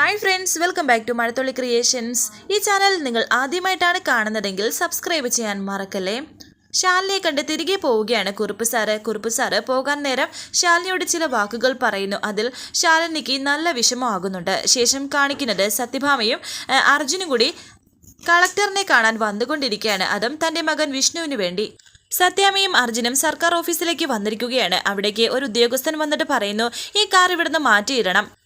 Hi friends welcome back to Mazhathulli creations. ഈ channel നിങ്ങൾ ആദ്യമായിട്ടാണ് കാണുന്നതെങ്കിൽ സബ്സ്ക്രൈബ് ചെയ്യാൻ മറക്കല്ലേ? ഷാലിനെ കണ്ട് തിരികെ പോവുകയാണ് കുറുപ്പ് സാറ്. കുറുപ്പ് സാറ് പോകാൻ നേരം ശാലിനിയോട് ചില വാക്കുകൾ പറയുന്നു. അതിൽ ശാലിനിക്ക് നല്ല വിഷമമാകുന്നുണ്ട്. ശേഷം കാണിക്കുന്നത് സത്യഭാമയും അർജുനും കൂടി കളക്ടറിനെ കാണാൻ വന്നുകൊണ്ടിരിക്കുകയാണ്. അതും തന്റെ മകൻ വിഷ്ണുവിന് വേണ്ടി. സത്യാമയും അർജുനും സർക്കാർ ഓഫീസിലേക്ക് വന്നിരിക്കുകയാണ്. അവിടേക്ക് ഒരു ഉദ്യോഗസ്ഥൻ വന്നിട്ട് പറയുന്നു ഈ കാർ ഇവിടുന്ന് മാറ്റിയിടണം.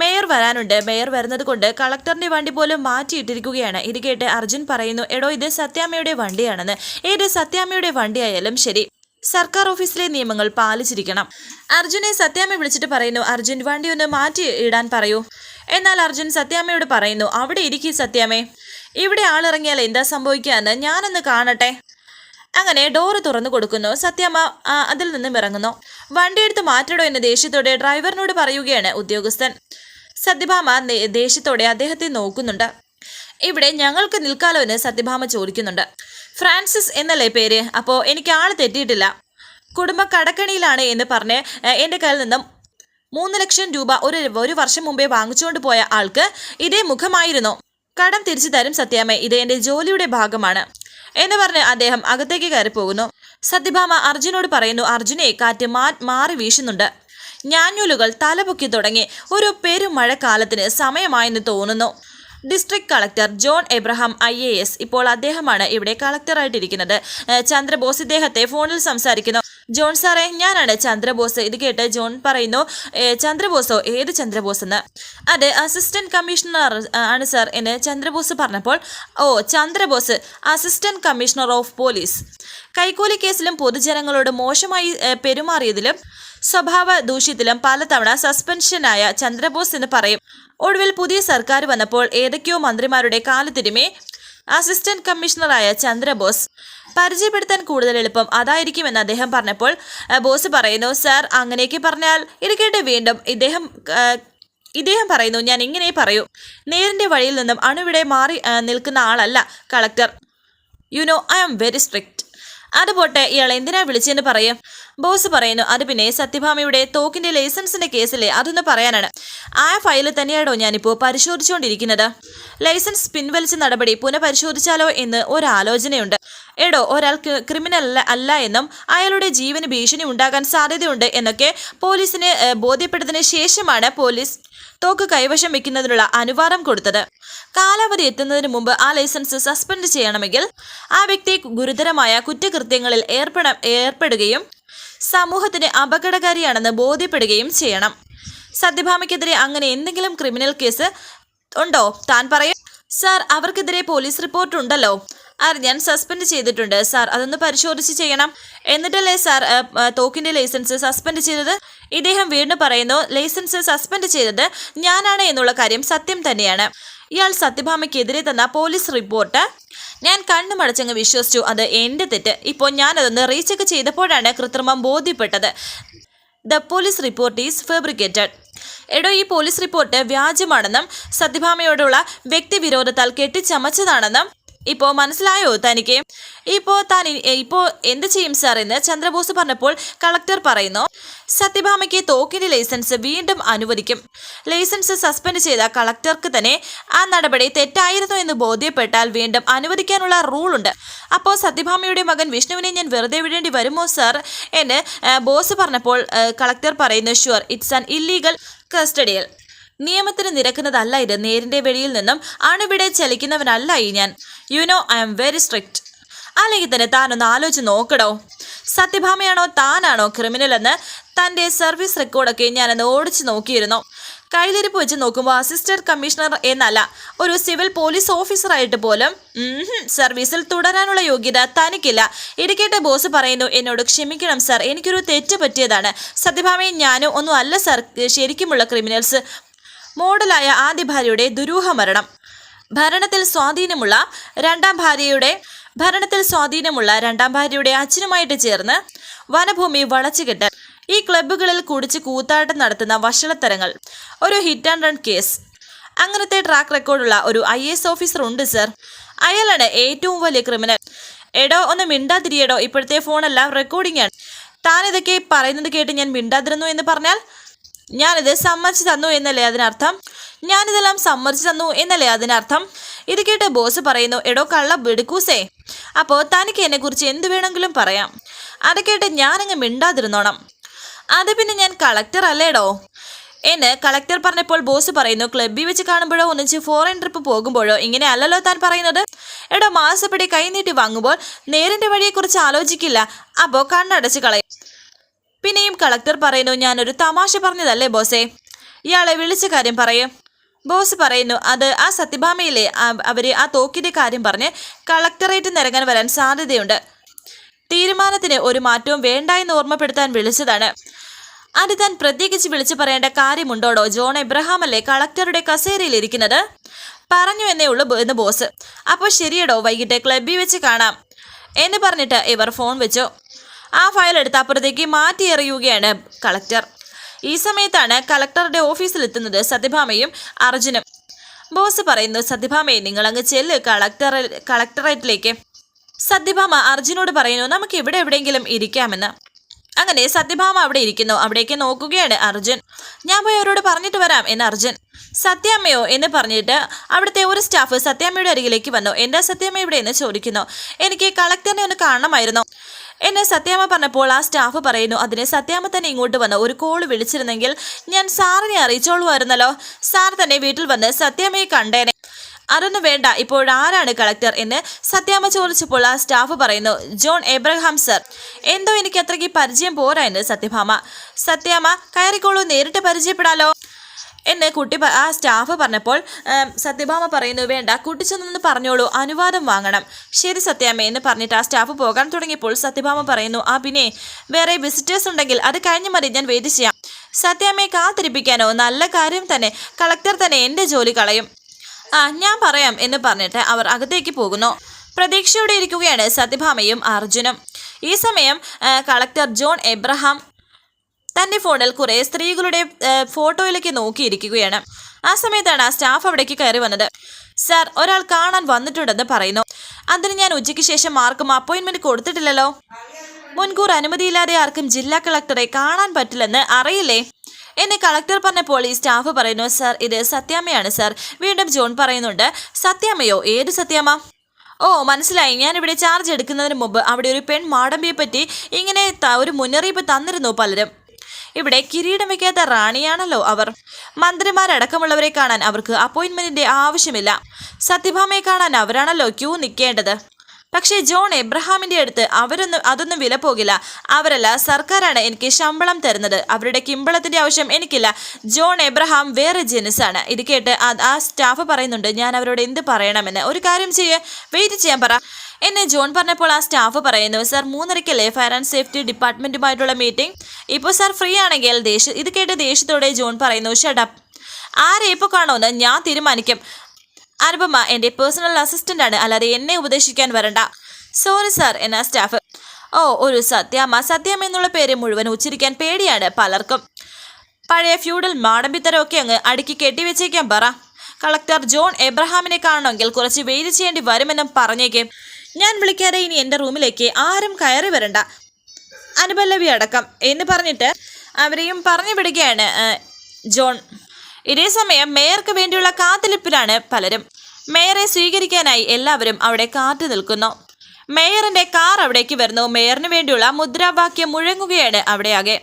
മേയർ വരാനുണ്ട്. മേയർ വരുന്നത് കൊണ്ട് കളക്ടറിന്റെ വണ്ടി പോലും മാറ്റിയിട്ടിരിക്കുകയാണ്. ഇത് കേട്ട് അർജുൻ പറയുന്നു എടോ ഇത് സത്യാമ്മയുടെ വണ്ടിയാണെന്ന്. ഏത് സത്യാമ്മയുടെ വണ്ടിയായാലും ശരി. സർക്കാർ ഓഫീസിലെ നിയമങ്ങൾ പാലിച്ചിരിക്കണം. അർജുനെ സത്യാമ്മ വിളിച്ചിട്ട് പറയുന്നു അർജുൻ വണ്ടി ഒന്ന് മാറ്റി ഇടാൻ പറയൂ. എന്നാൽ അർജുൻ സത്യാമ്മയോട് പറയുന്നു അവിടെ ഇരിക്കും സത്യാമ്മേ. ഇവിടെ ആളിറങ്ങിയാൽ എന്താ സംഭവിക്കാന്ന് ഞാനൊന്ന് കാണട്ടെ. അങ്ങനെ ഡോറ് തുറന്നു കൊടുക്കുന്നു. സത്യമ്മ അതിൽ നിന്നും ഇറങ്ങുന്നു. വണ്ടി എടുത്ത് മാറ്റടോ എന്ന ദേഷ്യത്തോടെ ഡ്രൈവറിനോട് പറയുകയാണ് ഉദ്യോഗസ്ഥൻ. സത്യഭാമ ദേഷ്യത്തോടെ അദ്ദേഹത്തെ നോക്കുന്നുണ്ട്. ഇവിടെ ഞങ്ങൾക്ക് നിൽക്കാലോ എന്ന് സത്യഭാമ ചോദിക്കുന്നുണ്ട്. ഫ്രാൻസിസ് എന്നല്ലേ പേര്? അപ്പോൾ എനിക്ക് ആൾ തെറ്റിയിട്ടില്ല. കുടുംബ കടക്കണിയിലാണ് എന്ന് പറഞ്ഞ് എന്റെ കയ്യിൽ നിന്നും മൂന്ന് ലക്ഷം രൂപ ഒരു ഒരു വർഷം മുമ്പേ വാങ്ങിച്ചുകൊണ്ട് പോയ ആൾക്ക് ഇതേ മുഖമായിരുന്നു. കടം തിരിച്ചു തരും സത്യാമ്മ ഇത് എന്റെ ജോലിയുടെ ഭാഗമാണ് എന്ന് പറഞ്ഞ് അദ്ദേഹം അകത്തേക്ക് കയറി പോകുന്നു സത്യഭാമ അർജുനോട് പറയുന്നു അർജുനെ കാറ്റ് മാറി വീശുന്നുണ്ട്. ഞാഞ്ഞൂലുകൾ തലപൊക്കി തുടങ്ങി. ഒരു പെരുമഴക്കാലത്തിന് സമയമായെന്ന് തോന്നുന്നു. District collector John Abraham I A S ഇപ്പോൾ അദ്ദേഹമാണ് ഇവിടെ കളക്ടറായിട്ടിരിക്കുന്നത്. ചന്ദ്രബോസ് ഇദ്ദേഹത്തെ ഫോണിൽ സംസാരിക്കുന്നു. ജോൺ സാറേ ഞാനാണ് ചന്ദ്രബോസ്. ഇത് കേട്ട് ജോൺ പറയുന്നു ചന്ദ്രബോസോ? ഏത് ചന്ദ്രബോസ് എന്ന് അതെ അസിസ്റ്റന്റ് കമ്മീഷണർ ആണ് സാർ എന്ന് ചന്ദ്രബോസ് പറഞ്ഞപ്പോൾ ഓ Chandrabose assistant commissioner of police. കൈക്കൂലി കേസിലും പൊതുജനങ്ങളോട് മോശമായി പെരുമാറിയതിലും സ്വഭാവ ദൂഷ്യത്തിലും പലതവണ സസ്പെൻഷനായ ചന്ദ്രബോസ് എന്ന് പറയും. ഒടുവിൽ പുതിയ സർക്കാർ വന്നപ്പോൾ ഏതൊക്കെയോ മന്ത്രിമാരുടെ കാലുതിരുമേ അസിസ്റ്റന്റ് കമ്മീഷണറായ ചന്ദ്രബോസ് പരിചയപ്പെടുത്താൻ കൂടുതൽ എളുപ്പം അതായിരിക്കുമെന്ന് അദ്ദേഹം പറഞ്ഞപ്പോൾ ബോസ് പറയുന്നു സാർ അങ്ങനെയൊക്കെ പറഞ്ഞാൽ ഇരിക്കട്ടെ കേട്ട് വീണ്ടും ഇദ്ദേഹം ഇദ്ദേഹം പറയുന്നു ഞാൻ ഇങ്ങനെ പറയൂ. നേരിന്റെ വഴിയിൽ നിന്നും അണുവിടെ മാറി നിൽക്കുന്ന ആളല്ല collector. You know I am very strict അത് പോട്ടെ ഇയാൾ എന്തിനാ വിളിച്ചെന്ന് പറയും. ബോസ് പറയുന്നു അത് പിന്നെ സത്യഭാമയുടെ തോക്കിന്റെ ലൈസൻസിന്റെ കേസിലെ അതൊന്ന് പറയാനാണ്. ആ ഫയൽ തന്നെയാണോ ഞാനിപ്പോൾ പരിശോധിച്ചുകൊണ്ടിരിക്കുന്നത് ലൈസൻസ് പിൻവലിച്ച നടപടി പുനഃപരിശോധിച്ചാലോ എന്ന് ഒരാലോചനയുണ്ട്. എടോ ഒരാൾ ക്രി- ക്രിമിനൽ അല്ല എന്നും അയാളുടെ ജീവന് ഭീഷണി ഉണ്ടാകാൻ സാധ്യതയുണ്ട് എന്നൊക്കെ പോലീസിന് ബോധ്യപ്പെട്ടതിന് ശേഷമാണ് പോലീസ് തോക്ക് കൈവശം വെക്കുന്നതിനുള്ള അനുവാദം കൊടുത്തത്. കാലാവധി എത്തുന്നതിന് മുമ്പ് ആ ലൈസൻസ് സസ്പെൻഡ് ചെയ്യണമെങ്കിൽ ആ വ്യക്തി ഗുരുതരമായ കുറ്റകൃത്യങ്ങളിൽ ഏർപ്പെട ഏർപ്പെടുകയും സമൂഹത്തിന് അപകടകാരിയാണെന്ന് ബോധ്യപ്പെടുകയും ചെയ്യണം. സത്യഭാമയ്ക്കെതിരെ അങ്ങനെ എന്തെങ്കിലും ക്രിമിനൽ കേസ് ഉണ്ടോ? താൻ പറയും. സാർ അവർക്കെതിരെ പോലീസ് റിപ്പോർട്ട് ഉണ്ടല്ലോ അത് ഞാൻ സസ്പെൻഡ് ചെയ്തിട്ടുണ്ട്. സാർ അതൊന്ന് പരിശോധിച്ച് ചെയ്യണം. എന്നിട്ടല്ലേ സാർ തോക്കിന്റെ ലൈസൻസ് സസ്പെൻഡ് ചെയ്തത്? ഇദ്ദേഹം വീണ്ടും പറയുന്നു ലൈസൻസ് സസ്പെൻഡ് ചെയ്തത് ഞാനാണ് എന്നുള്ള കാര്യം സത്യം തന്നെയാണ്. ഇയാൾ സത്യഭാമയ്ക്കെതിരെ തന്ന പോലീസ് റിപ്പോർട്ട്. ഞാൻ കണ്ണുമടച്ചങ്ങ് വിശ്വസിച്ചു. അത് എന്റെ തെറ്റ്. ഇപ്പോൾ ഞാനതൊന്ന് റീചെക്ക് ചെയ്തപ്പോഴാണ് കൃത്രിമം ബോധ്യപ്പെട്ടത്. The police report is fabricated എടോ ഈ പോലീസ് റിപ്പോർട്ട് വ്യാജമാണെന്നും സത്യഭാമയോടുള്ള വ്യക്തിവിരോധത്താൽ കെട്ടിച്ചമച്ചതാണെന്നും ഇപ്പോൾ മനസ്സിലായോ തനിക്ക്? ഇപ്പോൾ താൻ ഇപ്പോൾ എന്ത് ചെയ്യും സാർ എന്ന് ചന്ദ്രബോസ് പറഞ്ഞപ്പോൾ കളക്ടർ പറയുന്നു സത്യഭാമയ്ക്ക് തോക്കിന്റെ ലൈസൻസ് വീണ്ടും അനുവദിക്കും. ലൈസൻസ് സസ്പെൻഡ് ചെയ്ത കളക്ടർക്ക് തന്നെ ആ നടപടി തെറ്റായിരുന്നു എന്ന് ബോധ്യപ്പെട്ടാൽ വീണ്ടും അനുവദിക്കാനുള്ള റൂളുണ്ട് അപ്പോൾ സത്യഭാമയുടെ മകൻ വിഷ്ണുവിനെ ഞാൻ വെറുതെ വിടേണ്ടി വരുമോ സാർ എന്ന് ബോസ് പറഞ്ഞപ്പോൾ കളക്ടർ പറയുന്നു sure it's an illegal custodial. നിയമത്തിന് നിരക്കുന്നതല്ല ഇത്. നേരിന്റെ വെളിയിൽ നിന്നും അണുവിടെ ചലിക്കുന്നവനല്ല ഈ ഞാൻ. You know I'm very strict അല്ലെങ്കിൽ തന്നെ താനൊന്ന് ആലോചിച്ച് നോക്കടോ. സത്യഭാമയാണോ താനാണോ ക്രിമിനൽ എന്ന് തന്റെ സർവീസ് റെക്കോർഡൊക്കെ ഞാനൊന്ന് ഓടിച്ചു നോക്കിയിരുന്നു. കൈതിരിപ്പ് വെച്ച് നോക്കുമ്പോൾ അസിസ്റ്റന്റ് കമ്മീഷണർ എന്നല്ല ഒരു സിവിൽ പോലീസ് ഓഫീസറായിട്ട് പോലും സർവീസിൽ തുടരാനുള്ള യോഗ്യത തനിക്കില്ല. ഇടുക്കേട്ട ബോസ് പറയുന്നു എന്നോട് ക്ഷമിക്കണം സർ എനിക്കൊരു തെറ്റ് പറ്റിയതാണ്. സത്യഭാമയും ഞാനും ഒന്നും അല്ല സർ ശരിക്കുമുള്ള ക്രിമിനൽസ് മോഡലായ ആദ്യ ഭാര്യയുടെ ദുരൂഹ മരണം. ഭരണത്തിൽ സ്വാധീനമുള്ള രണ്ടാം ഭാര്യയുടെ ഭരണത്തിൽ സ്വാധീനമുള്ള രണ്ടാം ഭാര്യയുടെ അച്ഛനുമായിട്ട് ചേർന്ന് വനഭൂമി വളച്ചുകെട്ട് ഈ ക്ലബ്ബുകളിൽ കുടിച്ച് കൂത്താട്ടം നടത്തുന്ന വഷളത്തരങ്ങൾ. ഒരു ഹിറ്റ് ആൻഡ് റൺ കേസ് അങ്ങനത്തെ ട്രാക്ക് റെക്കോർഡുള്ള ഒരു ഐ എസ് ഓഫീസർ ഉണ്ട് സർ അയാളാണ് ഏറ്റവും വലിയ ക്രിമിനൽ എടോ ഒന്ന് മിണ്ടാതിരിയടോ. ഇപ്പോഴത്തെ ഫോണെല്ലാം റെക്കോർഡിംഗ് ആണ്. താനിതൊക്കെ പറയുന്നത് കേട്ട് ഞാൻ മിണ്ടാതിരുന്നു എന്ന് പറഞ്ഞാൽ ഞാനിത് സമ്മതിച്ചു തന്നു എന്നല്ലേ അതിനർത്ഥം? ഞാനിതെല്ലാം സമ്മതിച്ചു തന്നു എന്നല്ലേ അതിനർത്ഥം? ഇത് കേട്ട് ബോസ് പറയുന്നു എടോ കള്ള ബിടുക്കൂസേ അപ്പോൾ തനിക്ക് എന്നെക്കുറിച്ച് എന്ത് വേണമെങ്കിലും പറയാം. അത് കേട്ട് ഞാനങ്ങ് മിണ്ടാതിരുന്നോണം. അത് പിന്നെ ഞാൻ കളക്ടർ അല്ലേടോ? എന്ന് കളക്ടർ പറഞ്ഞപ്പോൾ ബോസ് പറയുന്നു ക്ലബ്ബിൽ വെച്ച് കാണുമ്പോഴോ ഒന്നിച്ച് ഫോറിൻ ട്രിപ്പ് പോകുമ്പോഴോ ഇങ്ങനെ അല്ലല്ലോ താൻ പറയുന്നത്? എടോ മാസപ്പടി കൈനീട്ടി വാങ്ങുമ്പോൾ നേരിന്റെ വഴിയെക്കുറിച്ച് ആലോചിക്കില്ല. അപ്പോൾ കണ്ണടച്ച് കളയും. പിന്നെയും കളക്ടർ പറയുന്നു ഞാനൊരു തമാശ പറഞ്ഞതല്ലേ ബോസേ? ഇയാളെ വിളിച്ച കാര്യം പറയൂ. ബോസ് പറയുന്നു അത് ആ സത്യഭാമയിലെ അവർ ആ തോക്കിന്റെ കാര്യം പറഞ്ഞ് കളക്ടറേറ്റ് നിരങ്ങാൻ വരാൻ സാധ്യതയുണ്ട്. തീരുമാനത്തിന് ഒരു മാറ്റവും വേണ്ട എന്ന് ഓർമ്മപ്പെടുത്താൻ വിളിച്ചതാണ്. അത് താൻ പ്രത്യേകിച്ച് വിളിച്ചു പറയേണ്ട കാര്യമുണ്ടോടോ? ജോൺ എബ്രഹാം അല്ലേ കളക്ടറുടെ കസേരയിൽ ഇരിക്കുന്നത്? പറഞ്ഞു എന്നേ ഉള്ളൂ എന്ന് ബോസ്. അപ്പോൾ ശരിയടോ വൈകിട്ട് ക്ലബ്ബിൽ വെച്ച് കാണാം എന്ന് പറഞ്ഞിട്ട് ഇവർ ഫോൺ വെച്ചു. ആ ഫയൽ എടുത്ത് അപ്പുറത്തേക്ക് മാറ്റി എറിയുകയാണ് കളക്ടർ. ഈ സമയത്താണ് കളക്ടറുടെ ഓഫീസിലെത്തുന്നത് സത്യഭാമയും അർജുനും. ബോസ് പറയുന്നു സത്യഭാമയെ നിങ്ങൾ അങ്ങ് ചെല്ല് കളക്ടർ കളക്ടറേറ്റിലേക്ക്. സത്യഭാമ അർജുനോട് പറയുന്നു നമുക്ക് ഇവിടെ എവിടെയെങ്കിലും ഇരിക്കാമെന്ന്. അങ്ങനെ സത്യഭാമ അവിടെ ഇരിക്കുന്നു. അവിടേക്ക് നോക്കുകയാണ് അർജുൻ. ഞാൻ പോയി അവരോട് പറഞ്ഞിട്ട് വരാം എന്ന് അർജുൻ. സത്യാമ്മയോ എന്ന് പറഞ്ഞിട്ട് അവിടുത്തെ ഒരു സ്റ്റാഫ് സത്യാമ്മയുടെ അരികിലേക്ക് വന്നു. എന്താ സത്യാമ്മ ഇവിടെ എന്ന് ചോദിക്കുന്നു. എനിക്ക് കളക്ടറിനെ ഒന്ന് കാണണമായിരുന്നു. എന്നെ സത്യാമ്മ പറഞ്ഞപ്പോൾ ആ സ്റ്റാഫ് പറയുന്നു അതിന് സത്യാമ്മ തന്നെ ഇങ്ങോട്ട് വന്ന് ഒരു കോൾ വിളിച്ചിരുന്നെങ്കിൽ ഞാൻ സാറിനെ അറിയിച്ചോളുമായിരുന്നല്ലോ. സാർ തന്നെ വീട്ടിൽ വന്ന് സത്യാമ്മയെ കണ്ടേനെ. അതൊന്നും വേണ്ട. ഇപ്പോഴാരാണ് കളക്ടർ എന്ന് സത്യാമ്മ ചോദിച്ചപ്പോൾ ആ സ്റ്റാഫ് പറയുന്നു ജോൺ എബ്രഹാം സർ എന്തോ എനിക്ക് അത്രയ്ക്ക് പരിചയം പോരാ എന്ന് സത്യഭാമ. സത്യാമ്മ കയറിക്കോളൂ നേരിട്ട് പരിചയപ്പെടാലോ? എന്ന് കുട്ടി ആ സ്റ്റാഫ് പറഞ്ഞപ്പോൾ സത്യഭാമ പറയുന്നു വേണ്ട കുട്ടി ചെന്നൊന്ന് പറഞ്ഞോളൂ അനുവാദം വാങ്ങണം. ശരി സത്യാമ്മ എന്ന് പറഞ്ഞിട്ട് ആ സ്റ്റാഫ് പോകാൻ തുടങ്ങിയപ്പോൾ സത്യഭാമ പറയുന്നു ആ പിന്നെ വേറെ വിസിറ്റേഴ്സ് ഉണ്ടെങ്കിൽ അത് കഴിഞ്ഞ് മതി ഞാൻ വെയിറ്റ് ചെയ്യാം. സത്യാമ്മയെ കാത്തിരിപ്പിക്കാനോ നല്ല കാര്യം തന്നെ കളക്ടർ തന്നെ എന്റെ ജോലി കളയും. ആ ഞാൻ പറയാം എന്ന് പറഞ്ഞിട്ട് അവർ അകത്തേക്ക് പോകുന്നു. പ്രതീക്ഷയോടെ ഇരിക്കുകയാണ് സത്യഭാമയും അർജുനും. ഈ സമയം കളക്ടർ ജോൺ എബ്രഹാം തന്റെ ഫോണിൽ കുറെ സ്ത്രീകളുടെ ഫോട്ടോയിലേക്ക് നോക്കിയിരിക്കുകയാണ്. ആ സമയത്താണ് ആ സ്റ്റാഫ് അവിടേക്ക് കയറി വന്നത്. സാർ ഒരാൾ കാണാൻ വന്നിട്ടുണ്ടെന്ന് പറയുന്നു. അതിന് ഞാൻ ഉച്ചയ്ക്ക് ശേഷം ആർക്കും അപ്പോയിന്റ്മെന്റ് കൊടുത്തിട്ടില്ലല്ലോ. മുൻകൂർ അനുമതിയില്ലാതെ ആർക്കും ജില്ലാ കളക്ടറെ കാണാൻ പറ്റില്ലെന്ന് അറിയില്ലേ? എന്നെ കളക്ടർ പറഞ്ഞപ്പോൾ ഈ സ്റ്റാഫ് പറയുന്നു സർ ഇത് സത്യാമ്മയാണ് സർ. വീണ്ടും ജോൺ പറയുന്നുണ്ട് സത്യാമ്മയോ? ഏത് സത്യാമ്മ? ഓ മനസ്സിലായി. ഞാനിവിടെ ചാർജ് എടുക്കുന്നതിന് മുമ്പ് അവിടെ ഒരു പെൺ മാടമ്പിയെ പറ്റി ഇങ്ങനെ ഒരു മുന്നറിയിപ്പ് തന്നിരുന്നു പലരും. ഇവിടെ കിരീടം വയ്ക്കാത്ത റാണിയാണല്ലോ അവർ. മന്ത്രിമാരടക്കമുള്ളവരെ കാണാൻ അവർക്ക് അപ്പോയിന്റ്മെന്റിന്റെ ആവശ്യമില്ല. സത്യഭാമയെ കാണാൻ അവരാണല്ലോ ക്യൂ നിൽക്കേണ്ടത് പക്ഷേ ജോൺ എബ്രഹാമിന്റെ അടുത്ത് അവരൊന്നും അതൊന്നും വില പോകില്ല. അവരല്ല സർക്കാരാണ് എനിക്ക് ശമ്പളം തരുന്നത്. അവരുടെ കിമ്പളത്തിന്റെ ആവശ്യം എനിക്കില്ല. ജോൺ എബ്രഹാം വേറെ ജെനിസാണ്. ഇത് കേട്ട് ആ- ആ സ്റ്റാഫ് പറയുന്നുണ്ട് ഞാൻ അവരോട് എന്ത് പറയണമെന്ന്? ഒരു കാര്യം ചെയ്യേ. വെയിറ്റ് ചെയ്യാൻ പറ. എന്നെ ജോൺ പറഞ്ഞപ്പോൾ ആ സ്റ്റാഫ് പറയുന്നു സർ മൂന്നരയ്ക്കല്ലേ ഫയർ ആൻഡ് സേഫ്റ്റി ഡിപ്പാർട്ട്മെന്റുമായിട്ടുള്ള മീറ്റിംഗ്? ഇപ്പോൾ സർ ഫ്രീ ആണെങ്കിൽ ദേശ ഇത് കേട്ട് ദേഷ്യത്തോടെ ജോൺ പറയുന്നു ഷഡപ്പ്. ആരെ ഇപ്പോൾ കാണുമെന്ന് ഞാൻ തീരുമാനിക്കും. അനുപമ എന്റെ പേഴ്സണൽ അസിസ്റ്റന്റ് ആണ്. അല്ലാതെ എന്നെ ഉപദേശിക്കാൻ വരണ്ട. സോറി സാർ എന്നാ സ്റ്റാഫ് ഓ ഒരു സത്യാമ്മ. സത്യം എന്നുള്ള പേര് മുഴുവൻ ഉച്ചരിക്കാൻ പേടിയാണ് പലർക്കും. പഴയ ഫ്യൂഡൽ മാടമ്പിത്തരമൊക്കെ അങ്ങ് അടുക്കി കെട്ടിവെച്ചേക്കാൻ പറ. കളക്ടർ ജോൺ എബ്രഹാമിനെ കാണണമെങ്കിൽ കുറച്ച് വെയിറ്റ് ചെയ്യേണ്ടി വരുമെന്നും പറഞ്ഞേക്കെ. ഞാൻ വിളിക്കാതെ ഇനി എന്റെ റൂമിലേക്ക് ആരും കയറി വരണ്ട. അനുപല്ലവി അടക്കം. എന്ന് പറഞ്ഞിട്ട് അവരെയും പറഞ്ഞു വിടുകയാണ് ജോൺ. ഇതേ സമയം മേയർക്ക് വേണ്ടിയുള്ള കാത്തിരിപ്പിലാണ് പലരും. മേയറെ സ്വീകരിക്കാനായി എല്ലാവരും അവിടെ കാത്തു നിൽക്കുന്നു. മേയറിന്റെ കാർ അവിടേക്ക് വരുന്നു. മേയറിന് വേണ്ടിയുള്ള മുദ്രാവാക്യം മുഴങ്ങുകയാണ് അവിടെയാകെ.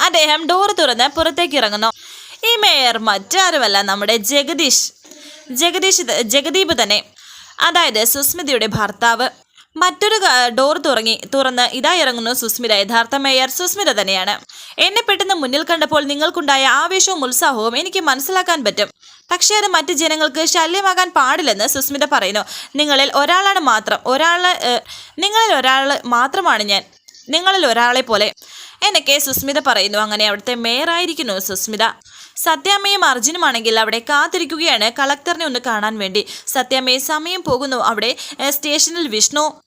അദ്ദേഹം ഡോർ തുറന്ന് പുറത്തേക്ക് ഇറങ്ങുന്നു. ഈ മേയർ മറ്റാരുമല്ല നമ്മുടെ ജഗദീഷ്. ജഗദീഷ് ജഗദീപ് തന്നെ. അതായത് സുസ്മിതയുടെ ഭർത്താവ്. മറ്റൊരു ഡോർ തുറങ്ങി തുറന്ന് ഇതാ ഇറങ്ങുന്നു സുസ്മിത. യഥാർത്ഥ മേയർ സുസ്മിത തന്നെയാണ്. എന്നെ പെട്ടെന്ന് മുന്നിൽ കണ്ടപ്പോൾ നിങ്ങൾക്കുണ്ടായ ആവേശവും ഉത്സാഹവും എനിക്ക് മനസ്സിലാക്കാൻ പറ്റും. പക്ഷേ അത് മറ്റ് ജനങ്ങൾക്ക് ശല്യമാകാൻ പാടില്ലെന്ന് സുസ്മിത പറയുന്നു. നിങ്ങളിൽ ഒരാളാണ് മാത്രം. ഒരാൾ നിങ്ങളിൽ ഒരാൾ മാത്രമാണ് ഞാൻ. നിങ്ങളിൽ ഒരാളെ പോലെ. എന്നൊക്കെ സുസ്മിത പറയുന്നു. അങ്ങനെ അവിടുത്തെ മേയറായിരിക്കുന്നു സുസ്മിത. സത്യാമ്മയും അർജുനുമാണെങ്കിൽ അവിടെ കാത്തിരിക്കുകയാണ്. കളക്ടറിനെ ഒന്ന് കാണാൻ വേണ്ടി. സത്യാമ്മയെ സമയം പോകുന്നു. അവിടെ സ്റ്റേഷനിൽ വിഷ്ണു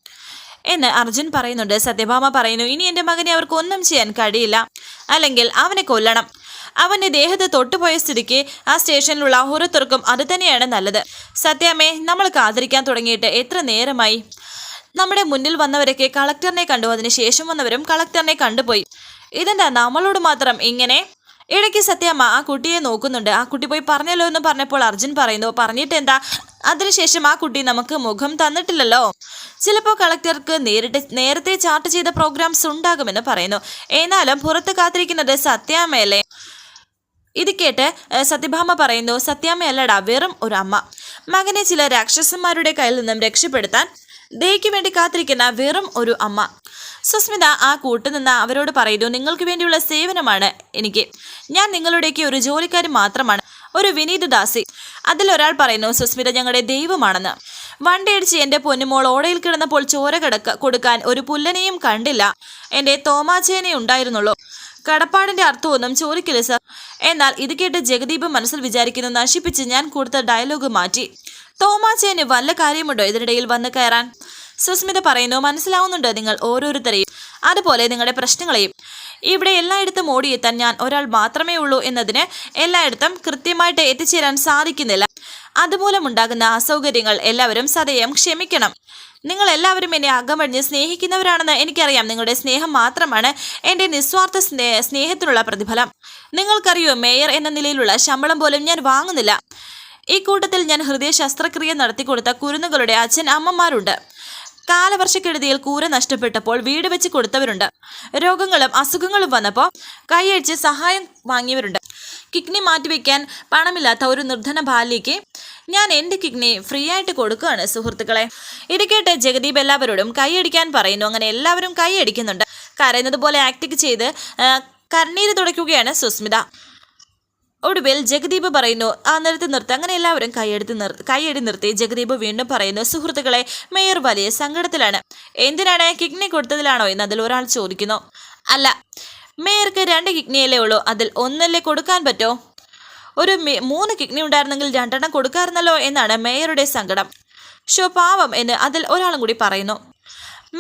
എന്ന് അർജുൻ പറയുന്നുണ്ട്. സത്യഭാമ പറയുന്നു ഇനി എന്റെ മകനെ അവർക്കൊന്നും ചെയ്യാൻ കഴിയില്ല. അല്ലെങ്കിൽ അവനെ കൊല്ലണം. അവന്റെ ദേഹത്ത് തൊട്ടുപോയ സ്ഥിതിക്ക് ആ സ്റ്റേഷനിലുള്ള ഓരോരുത്തർക്കും അത് തന്നെയാണ് നല്ലത്. സത്യാമ്മേ നമ്മൾ കാത്തിരിക്കാൻ തുടങ്ങിയിട്ട് എത്ര നേരമായി? നമ്മുടെ മുന്നിൽ വന്നവരൊക്കെ കളക്ടറിനെ കണ്ടു. അതിന് ശേഷം വന്നവരും കളക്ടറിനെ കണ്ടുപോയി. ഇതെന്താ നമ്മളോട് മാത്രം ഇങ്ങനെ? ഇടയ്ക്ക് സത്യമ്മ ആ കുട്ടിയെ നോക്കുന്നുണ്ട്. ആ കുട്ടി പോയി പറഞ്ഞല്ലോ എന്ന് പറഞ്ഞപ്പോൾ അർജുൻ പറയുന്നു പറഞ്ഞിട്ട് എന്താ അതിനുശേഷം ആ കുട്ടി നമുക്ക് മുഖം തന്നിട്ടില്ലല്ലോ. ചിലപ്പോൾ കളക്ടർക്ക് നേരിട്ട് നേരത്തെ ചാർട്ട് ചെയ്ത പ്രോഗ്രാംസ് ഉണ്ടാകുമെന്ന് പറയുന്നു. എന്നാലും പുറത്ത് കാത്തിരിക്കുന്നത് സത്യാമ്മയല്ലേ ഇത് കേട്ട് സത്യഭാമ പറയുന്നു സത്യാമ്മയല്ലടാ വെറും ഒരു അമ്മ. മകനെ ചില രാക്ഷസന്മാരുടെ കയ്യിൽ നിന്നും രക്ഷപ്പെടുത്താൻ ദയയ്ക്ക് വേണ്ടി കാത്തിരിക്കുന്ന വെറും ഒരു അമ്മ. സുസ്മിത ആ കൂട്ടുനിന്ന് അവരോട് പറയുന്നു നിങ്ങൾക്ക് വേണ്ടിയുള്ള സേവനമാണ് എനിക്ക്. ഞാൻ നിങ്ങളുടെയൊക്കെ ഒരു ജോലിക്കാരി മാത്രമാണ് ഒരു വിനീത് ദാസി. അതിലൊരാൾ പറയുന്നു സുസ്മിത ഞങ്ങളുടെ ദൈവമാണെന്ന്. വണ്ടിയടിച്ച് എന്റെ പൊന്നുമോൾ ഓടയിൽ കിടന്നപ്പോൾ ചോര കിടക്ക കൊടുക്കാൻ ഒരു പുല്ലനെയും കണ്ടില്ല. എന്റെ തോമാച്ചേനെ ഉണ്ടായിരുന്നുള്ളൂ. കടപ്പാടിന്റെ അർത്ഥമൊന്നും ചോദിക്കില്ല സർ. എന്നാൽ ഇത് കേട്ട് ജഗദീപ് മനസ്സിൽ വിചാരിക്കുന്നു നശിപ്പിച്ച് ഞാൻ കൊടുത്ത ഡയലോഗ് മാറ്റി. തോമാച്ചേന് വല്ല കാര്യമുണ്ടോ ഇതിനിടയിൽ വന്ന് കയറാൻ? സുസ്മിത പറയുന്നു മനസ്സിലാവുന്നുണ്ട് നിങ്ങൾ ഓരോരുത്തരെയും. അതുപോലെ നിങ്ങളുടെ പ്രശ്നങ്ങളെയും. ഇവിടെ എല്ലായിടത്തും ഓടിയെത്താൻ ഞാൻ ഒരാൾ മാത്രമേ ഉള്ളൂ എന്നതിന് എല്ലായിടത്തും കൃത്യമായിട്ട് എത്തിച്ചേരാൻ സാധിക്കുന്നില്ല. അതുമൂലമുണ്ടാകുന്ന അസൗകര്യങ്ങൾ എല്ലാവരും സദയം ക്ഷമിക്കണം. നിങ്ങൾ എല്ലാവരും എന്നെ അകമഴിഞ്ഞ് സ്നേഹിക്കുന്നവരാണെന്ന് എനിക്കറിയാം. നിങ്ങളുടെ സ്നേഹം മാത്രമാണ് എന്റെ നിസ്വാർത്ഥ സ്നേ സ്നേഹത്തിനുള്ള പ്രതിഫലം. നിങ്ങൾക്കറിയോ മേയർ എന്ന നിലയിലുള്ള ശമ്പളം പോലും ഞാൻ വാങ്ങുന്നില്ല. ഈ കൂട്ടത്തിൽ ഞാൻ ഹൃദയ ശസ്ത്രക്രിയ നടത്തിക്കൊടുത്ത കുരുന്നുകളുടെ അച്ഛൻ അമ്മമാരുണ്ട്. കാലവർഷക്കെടുതിയിൽ കൂര നഷ്ടപ്പെട്ടപ്പോൾ വീട് വെച്ച് കൊടുത്തവരുണ്ട്. രോഗങ്ങളും അസുഖങ്ങളും വന്നപ്പോൾ കൈയടിച്ച് സഹായം വാങ്ങിയവരുണ്ട്. കിഡ്നി മാറ്റിവെക്കാൻ പണമില്ലാത്ത ഒരു നിർദ്ധന ബാല്യയ്ക്ക് ഞാൻ എന്റെ കിഡ്നി ഫ്രീ ആയിട്ട് കൊടുക്കുകയാണ് സുഹൃത്തുക്കളെ. ഇത് ജഗദീപ് എല്ലാവരോടും കൈയടിക്കാൻ പറയുന്നു. അങ്ങനെ എല്ലാവരും കൈയടിക്കുന്നുണ്ട് കരയുന്നത് പോലെ ആക്ടിങ് ചെയ്ത് കണ്ണീര് തുടയ്ക്കുകയാണ് സുസ്മിത. ഒടുവിൽ ജഗദീപ് പറയുന്നു ആ നിർത്തി നിർത്തി. അങ്ങനെ എല്ലാവരും കൈയെടുത്ത് നിർ കൈയടി നിർത്തി ജഗദീപ് വീണ്ടും പറയുന്നു സുഹൃത്തുക്കളെ മേയർ വലിയ സങ്കടത്തിലാണ്. എന്തിനാണ് കിഡ്നി കൊടുത്തതിലാണോ? എന്ന് അതിൽ ഒരാൾ ചോദിക്കുന്നു. അല്ല മേയർക്ക് രണ്ട് കിഡ്നിയല്ലേ ഉള്ളൂ. അതിൽ ഒന്നല്ലേ കൊടുക്കാൻ പറ്റോ? ഒരു മൂന്ന് കിഡ്നി ഉണ്ടായിരുന്നെങ്കിൽ രണ്ടെണ്ണം കൊടുക്കാറുന്നല്ലോ എന്നാണ് മേയറുടെ സങ്കടം. ഷോ പാവം എന്ന് അതിൽ ഒരാളും കൂടി പറയുന്നു.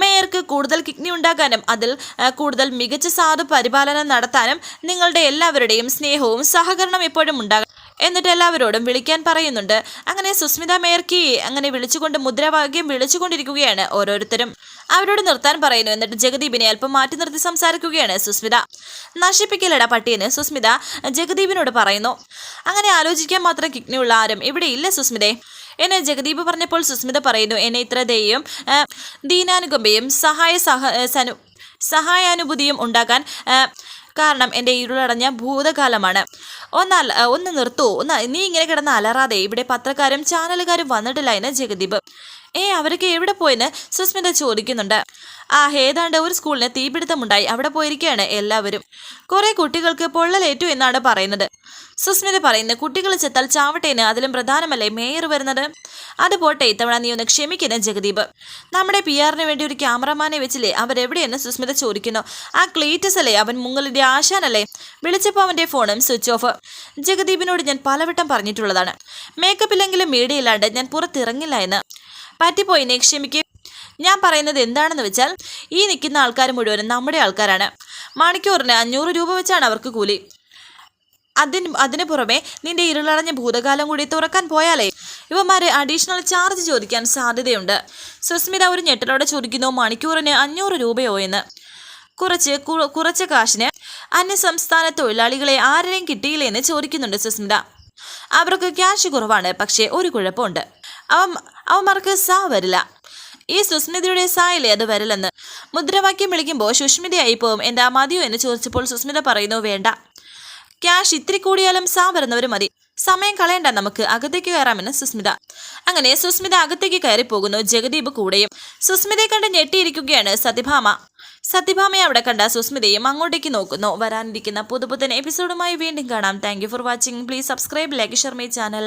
മേയർക്ക് കൂടുതൽ കിഡ്നി ഉണ്ടാക്കാനും അതിൽ കൂടുതൽ മികച്ച സാധു പരിപാലനം നടത്താനും നിങ്ങളുടെ എല്ലാവരുടെയും സ്നേഹവും സഹകരണം എപ്പോഴും ഉണ്ടാകും എന്നിട്ട് എല്ലാവരോടും വിളിക്കാൻ പറയുന്നുണ്ട്. അങ്ങനെ സുസ്മിത മേർക്കി അങ്ങനെ വിളിച്ചുകൊണ്ട് മുദ്രാവാക്യം വിളിച്ചുകൊണ്ടിരിക്കുകയാണ് ഓരോരുത്തരും. അവരോട് നിർത്താൻ പറയുന്നു എന്നിട്ട് ജഗദീപിനെ അല്പം മാറ്റി നിർത്തി സംസാരിക്കുകയാണ് സുസ്മിത. നശിപ്പിക്കലട പട്ടിയെന്ന് സുസ്മിത ജഗദീപിനോട് പറയുന്നു. അങ്ങനെ ആലോചിക്കാൻ മാത്രം കിഡ്നിയുള്ള ആരും ഇവിടെ ഇല്ല സുസ്മിതേ. എന്നെ ജഗദീപ് പറഞ്ഞപ്പോൾ സുസ്മിത പറയുന്നു എന്നെ ഇത്ര ദയയും ദീനാനുകമ്പയും സഹായ സഹ സഹായാനുഭൂതിയും ഉണ്ടാക്കാൻ കാരണം എന്റെ ഇരുളടഞ്ഞ ഭൂതകാലമാണ്. ഒന്നല്ല ഒന്ന് നിർത്തൂ. ഒന്ന് നീ ഇങ്ങനെ കിടന്ന് അലറാതെ ഇവിടെ പത്രക്കാരും ചാനലുകാരും വന്നിട്ടില്ല എന്ന് ജഗദീപ്. ഏ അവരൊക്കെ എവിടെ പോയെന്ന് സുസ്മിത ചോദിക്കുന്നുണ്ട്. ആ ഏതാണ്ട് ഒരു സ്കൂളിന് തീപിടുത്തമുണ്ടായി. അവിടെ പോയിരിക്കുകയാണ് എല്ലാവരും. കുറെ കുട്ടികൾക്ക് പൊള്ളലേറ്റു എന്നാണ് പറയുന്നത്. സുസ്മിത പറയുന്നത് കുട്ടികൾ ചെത്താൽ ചാവട്ടേന് അതിലും പ്രധാനമല്ലേ മേയർ വരുന്നത്? അത് പോട്ടെ ഇത്തവണ നീ ഒന്ന് ക്ഷമിക്കുന്ന ജഗദീപ്. നമ്മുടെ പി ആറിന് വേണ്ടി ഒരു ക്യാമറമാനെ വെച്ചില്ലേ? അവരെവിടെയെന്ന് സുസ്മിത ചോദിക്കുന്നു. ആ ക്ലീറ്റസ് അല്ലേ? അവൻ മുങ്ങലിന്റെ ആശാനല്ലേ? വിളിച്ചപ്പോൾ അവന്റെ ഫോണും സ്വിച്ച് ഓഫ്. ജഗദീപിനോട് ഞാൻ പലവട്ടം പറഞ്ഞിട്ടുള്ളതാണ്. മേക്കപ്പ് ഇല്ലെങ്കിലും ഞാൻ പുറത്തിറങ്ങില്ല എന്ന്. പറ്റിപ്പോയി. നീ ക്ഷമിക്കും. ഞാൻ പറയുന്നത് എന്താണെന്ന് വെച്ചാൽ ഈ നിൽക്കുന്ന ആൾക്കാർ മുഴുവനും നമ്മുടെ ആൾക്കാരാണ്. മണിക്കൂറിന് അഞ്ഞൂറ് രൂപ വെച്ചാണ് അവർക്ക് കൂലി. അതിന് അതിന് പുറമെ നിന്റെ ഇരുളടഞ്ഞ ഭൂതകാലം കൂടി തുറക്കാൻ പോയാലേ ഇവന്മാരെ അഡീഷണൽ ചാർജ് ചോദിക്കാൻ സാധ്യതയുണ്ട്. സുസ്മിത ഒരു ഞെട്ടലോടെ ചോദിക്കുന്നു മണിക്കൂറിന് അഞ്ഞൂറ് രൂപയോ എന്ന്? കുറച്ച് കുറച്ച് കാശിന് അന്യസംസ്ഥാന തൊഴിലാളികളെ ആരെയും കിട്ടിയില്ലെന്ന് ചോദിക്കുന്നുണ്ട് സുസ്മിത. അവർക്ക് ക്യാഷ് കുറവാണ് പക്ഷേ ഒരു കുഴപ്പമുണ്ട്. അവ അവന്മാർക്ക് സാ വരില്ല. ഈ സുസ്മിതയുടെ സായില്ലേ അത് വരില്ലെന്ന്. മുദ്രാവാക്യം വിളിക്കുമ്പോൾ സുഷ്മിതയായി പോവും എന്താ മതിയോ എന്ന് ചോദിച്ചപ്പോൾ സുസ്മിത പറയുന്നു വേണ്ട. ക്യാഷ് ഇത്തിരി കൂടിയാലും സാ വരുന്നവർ മതി. സമയം കളയണ്ട നമുക്ക്. അകത്തേക്ക് കയറാമെന്ന് സുസ്മിത. അങ്ങനെ സുസ്മിത അകത്തേക്ക് കയറി പോകുന്നു ജഗദീപ് കൂടെയും. സുസ്മിതയെ കണ്ട് ഞെട്ടിയിരിക്കുകയാണ് സത്യഭാമ സത്യഭാമയെ അവിടെ കണ്ട സുസ്മിതയും അങ്ങോട്ടേക്ക് നോക്കുന്നു. വരാനിരിക്കുന്ന പുതുപുത്തൻ എപ്പിസോഡുമായി വീണ്ടും കാണാം. Thank for watching please subscribe like share my channel